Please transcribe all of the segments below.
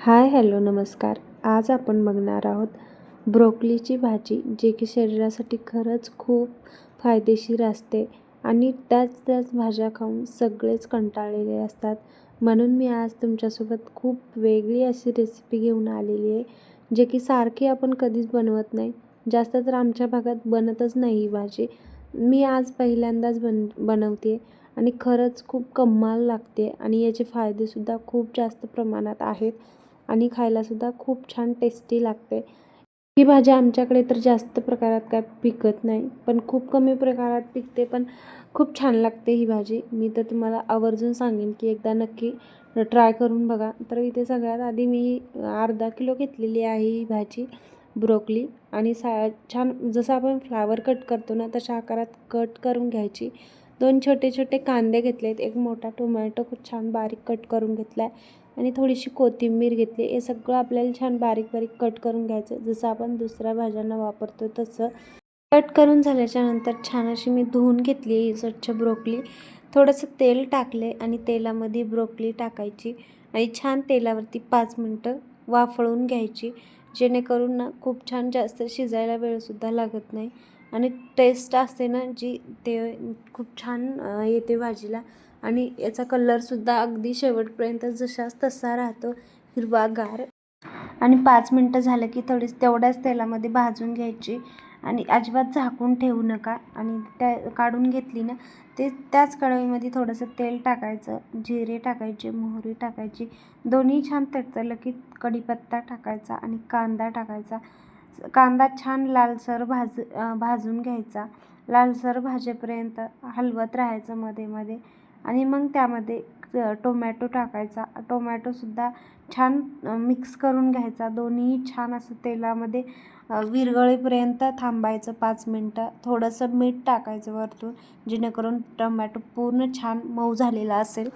Hi hello नमस्कार. आज आपण बघणार आहोत ब्रोकलीची भाजी जे की शरीरासाठी खरंच खूप फायदेशीर असते आणि त्याच त्याच भाज्या खाऊन सगळेच कंटाळलेले असतात. म्हणून मी आज तुमच्यासोबत खूप वेगळी अशी रेसिपी घेऊन आलेली आहे जे की सारखी आपण कधीच बनवत नाही. जास्त तर आमच्या भागात बनतच नाही ही भाजी. मी आज पहिल्यांदाच बन बनवते आणि खरंच खूप कमाल लागते आणि याचे फायदेसुद्धा खूप जास्त प्रमाणात आहेत. आणि खायलासुद्धा खूप छान टेस्टी लागते. ही भाजी आमच्याकडे तर जास्त प्रकारात काय पिकत नाही पण खूप कमी प्रकारात पिकते पण खूप छान लागते ही भाजी. मी तर तुम्हाला आवर्जून सांगेन की एकदा नक्की ट्राय करून बघा. तर इथे सगळ्यात आधी मी अर्धा किलो घेतलेली आहे ही भाजी ब्रोकली. आणि सा छान जसं आपण फ्लावर कट करतो ना तशा आकारात कट करून घ्यायची. दोन छोटे छोटे कांदे घेतले आहेत एक मोठा टोमॅटो खूप छान बारीक कट करून घेतला आहे आणि थोडीशी कोथिंबीर घेतली. हे सगळं आपल्याला छान बारीक बारीक कट करून घ्यायचं. जसं आपण दुसऱ्या भाज्यांना वापरतो तसं. कट करून झाल्याच्यानंतर छान अशी मी धुवून घेतली आहे. स्वच्छ ब्रोकली. थोडंसं तेल टाकले आणि तेलामध्ये ब्रोकली टाकायची आणि छान तेलावरती पाच मिनटं वाफळून घ्यायची. जेणेकरून ना खूप छान जास्त शिजायला वेळसुद्धा लागत नाही. आणि टेस्ट असते ना जी ते खूप छान येते भाजीला. आणि याचा कलरसुद्धा अगदी शेवटपर्यंत जशाच तसा राहतो हिरवागार. आणि पाच मिनटं झालं की थोडी तेवढ्याच तेलामध्ये भाजून घ्यायची. आणि अजिबात झाकून ठेवू नका. आणि त्या काढून घेतली ना ते त्याच कढईमध्ये थोडंसं तेल टाकायचं जिरे टाकायचे मोहरी टाकायची. दोन्ही छान तडतरलं की कढीपत्ता टाकायचा आणि कांदा टाकायचा. कांदा छान लालसर भाज भाजून घ्यायचा. लालसर भाजेपर्यंत हलवत राहायचं मध्ये मध्ये. आणि मग त्यामध्ये टोमॅटो टाकायचा. टोमॅटोसुद्धा छान मिक्स करून घ्यायचा. दोन्ही छान असं तेलामध्ये विरगळीपर्यंत थांबायचं पाच मिनटं. थोडंसं मीठ टाकायचं वरतून जेणेकरून टोमॅटो पूर्ण छान मऊ झालेला असेल.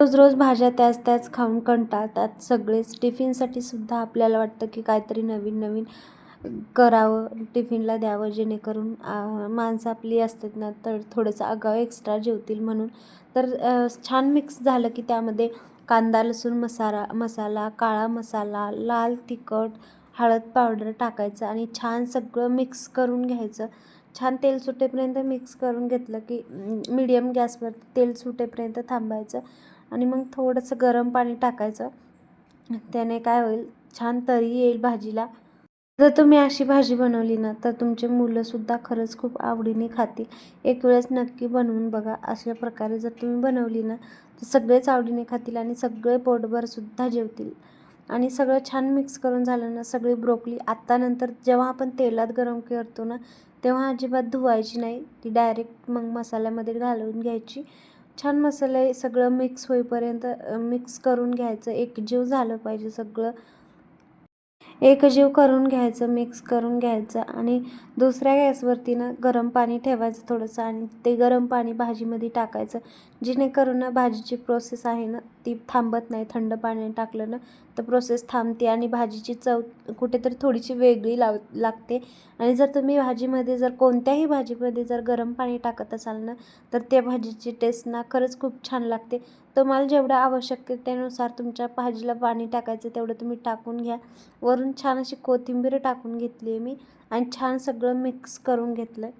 रोज रोज भाज्या त्याच त्याच खाऊन कंटाळतात. सगळेच टिफिनसाठी सुद्धा आपल्याला वाटतं की काहीतरी नवीन नवीन करावं टिफिनला द्यावं जेणेकरून माणसं आपली असतात ना तर थोडंसं आगाव एक्स्ट्रा जेवतील म्हणून. तर छान मिक्स झालं की त्यामध्ये कांदा लसूण मसाला मसाला काळा मसाला लाल तिखट हळद पावडर टाकायचं आणि छान सगळं मिक्स करून घ्यायचं. छान तेल सुटेपर्यंत मिक्स करून घेतलं की मीडियम गॅसवर तेल सुटेपर्यंत थांबायचं. आणि मग थोडंसं गरम पाणी टाकायचं. त्याने काय होईल? छान तरी येईल भाजीला. जर तुम्ही अशी भाजी बनवली ना तर तुमचे मुलंसुद्धा खरंच खूप आवडीने खातील. एक वेळेस नक्की बनवून बघा. अशा प्रकारे जर तुम्ही बनवली ना तर सगळेच आवडीने खातील आणि सगळे पोटभरसुद्धा जेवतील. आणि सगळं छान मिक्स करून झालं ना सगळी ब्रोकली आत्तानंतर जेव्हा आपण तेलात गरम करतो ना तेव्हा अजिबात धुवायची नाही. ती डायरेक्ट मग मसाल्यामध्ये घालून घ्यायची. छान मसाले सगळं मिक्स होईपर्यंत मिक्स करून घ्यायचं. एकजीव झालं पाहिजे सगळं. एकजीव करून घ्यायचं मिक्स करून घ्यायचं आणि दुसऱ्या गॅसवरती ना गरम पाणी ठेवायचं थोडंसं आणि ते गरम पाणी भाजीमध्ये टाकायचं. जेणेकरून ना भाजीची प्रोसेस आहे ना ती थांबत नाही थंड पाणी टाकलं ना तर प्रोसेस थांबते आणि भाजीची चव कुठेतरी थोडीशी वेगळी लाव लागते. आणि जर तुम्ही भाजीमध्ये जर कोणत्याही भाजीमध्ये जर गरम पाणी टाकत असाल ना तर त्या भाजीची टेस्ट ना खरंच खूप छान लागते. तुम्हाला जेवढं आवश्यकतेनुसार तुमच्या भाजीला पाणी टाकायचं तेवढं तुम्ही टाकून घ्या. वरून छान अशी कोथिंबीर टाकून घेतली आहे मी आणि छान सगळं मिक्स करून घेतलं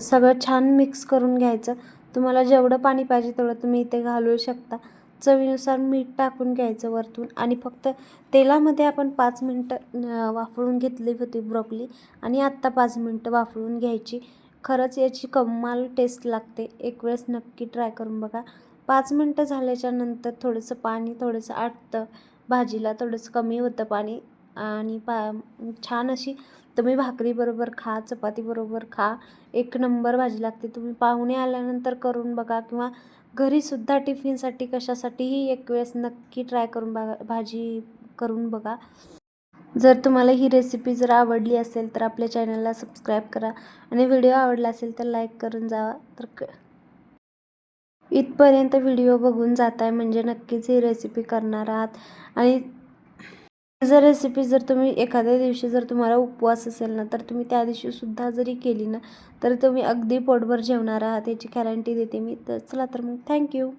सगळं छान मिक्स करून घ्यायचं. तुम्हाला जेवढं पाणी पाहिजे तेवढं तुम्ही इथे घालू शकता. चवीनुसार मीठ टाकून घ्यायचं वरतून आणि फक्त तेलामध्ये आपण पाच मिनटं वाफळून घेतली होती ब्रोकली आणि आत्ता पाच मिनटं वाफळून घ्यायची. खरंच याची कमाल टेस्ट लागते. एक वेळेस नक्की ट्राय करून बघा. पाच मिनटं झाल्याच्यानंतर थोडंसं पाणी थोडंसं आटतं. भाजीला थोडंसं कमी होतं पाणी आणि पा छान अशी तुम्ही भाकरीबरोबर खा चपातीबरोबर खा. एक नंबर भाजी लागते. तुम्ही पाहुणे आल्यानंतर करून बघा किंवा घरीसुद्धा टिफिनसाठी कशासाठीही एक वेळेस नक्की ट्राय करून बघा भाजी करून बघा. जर तुम्हाला ही रेसिपी जर आवडली असेल तर आपल्या चॅनलला सबस्क्राईब करा आणि व्हिडिओ आवडला असेल तर लाईक करून जावा. तर क इथपर्यंत व्हिडिओ बघून जात आहे म्हणजे नक्कीच ही रेसिपी करणार आहात. आणि जर रेसिपी जर तुम्ही एखाद्या दिवशी जर तुम्हाला उपवास असेल ना तर तुम्ही त्या दिवशीसुद्धा जरी केली ना तर तुम्ही अगदी पोटभर जेवणार आहात याची गॅरंटी देते मी. तर चला तर मग थँक्यू